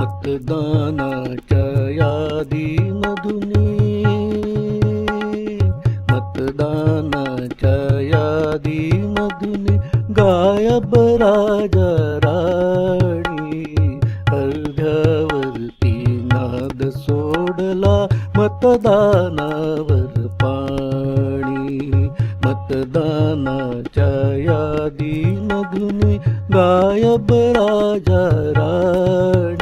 मतदानाच्या यादीमधुनी मतदानाच्या यादीमधुनी गायब राजा राणी अर्ध्यावरती नाद सोडला मतदानावर पाणी मतदानाच्या यादीमधून गायब राजा राणी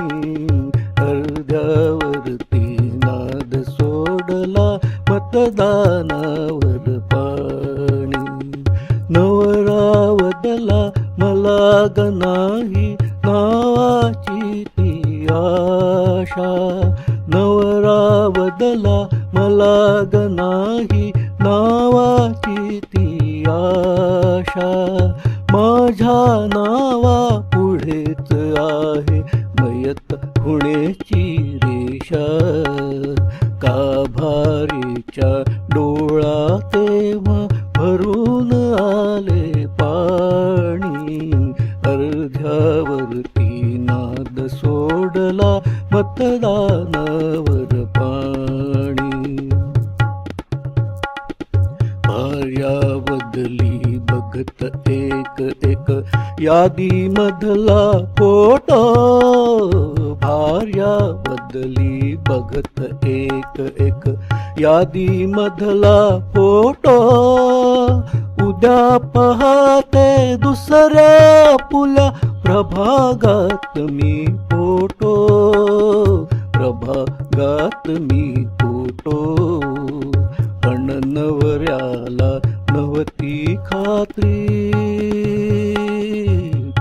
मला नाही नावाची ती आशा. नवरावदला मला ग नाही नावाची ती आशा. माझ्या नावा पुढेच आहे मयत होण्याची रेषा. का भारीच्या डोळा अर्ध्यावरती नाद सोडला मतदानावर पाणी. भार्या बदली बघत एक एक यादी मधला फोटो. भार्या बदली बघत एक एक यादी मधला फोटो. उद्या पहाते दुसऱ्या पुला प्रभागात मी फोटो प्रभागात मी फोटो पण नवऱ्याला नवती खात्री.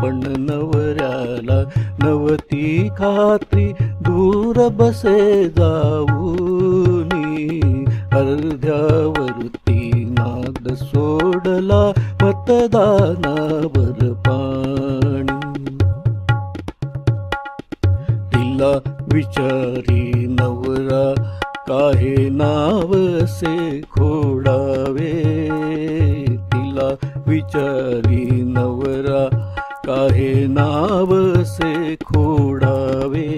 पण नवऱ्याला नवती खात्री. दूर बसे जाऊनी अर्ध्यावरती नाद सोडला मतदानावर पाणी. तिला विचारी नवरा काहे नावसे खोडावे? तिला विचारी नवरा काहे नावसे खोडावे?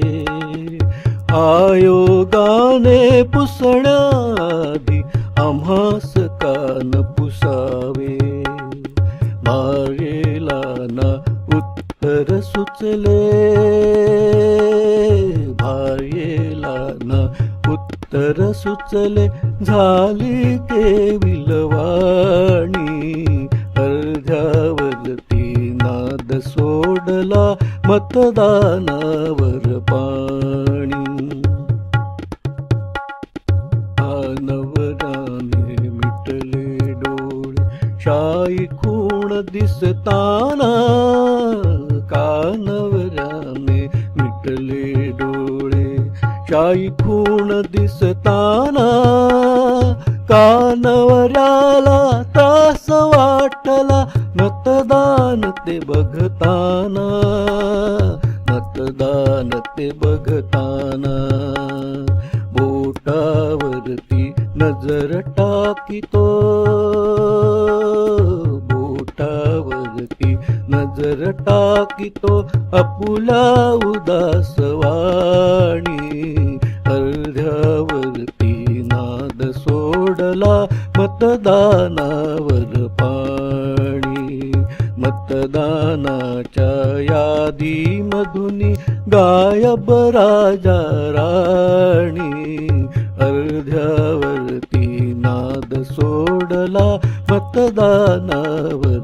आयोगाने पुसण्याआधी आम्हास कान तर सुचले झाली ते विलवाणी अर्ध्यावरती नाद सोडला मतदानावर पाणी. नवराने मिटले डोळे शाई खूण दिसताना कानवराने खूण दिसताना कानवऱ्याला त्रास वाटला मतदान ते बघताना मतदान ते बघताना. बोटावरती नजर टाकितो. नजर टाकितो अपुला उदासवाणी. अर्ध्यावरती नाद सोडला मतदानावर पाणी. मतदानाच्या यादीमधुनी गायब राजा राणी. अर्ध्यावरती नाद सोडला मतदानावर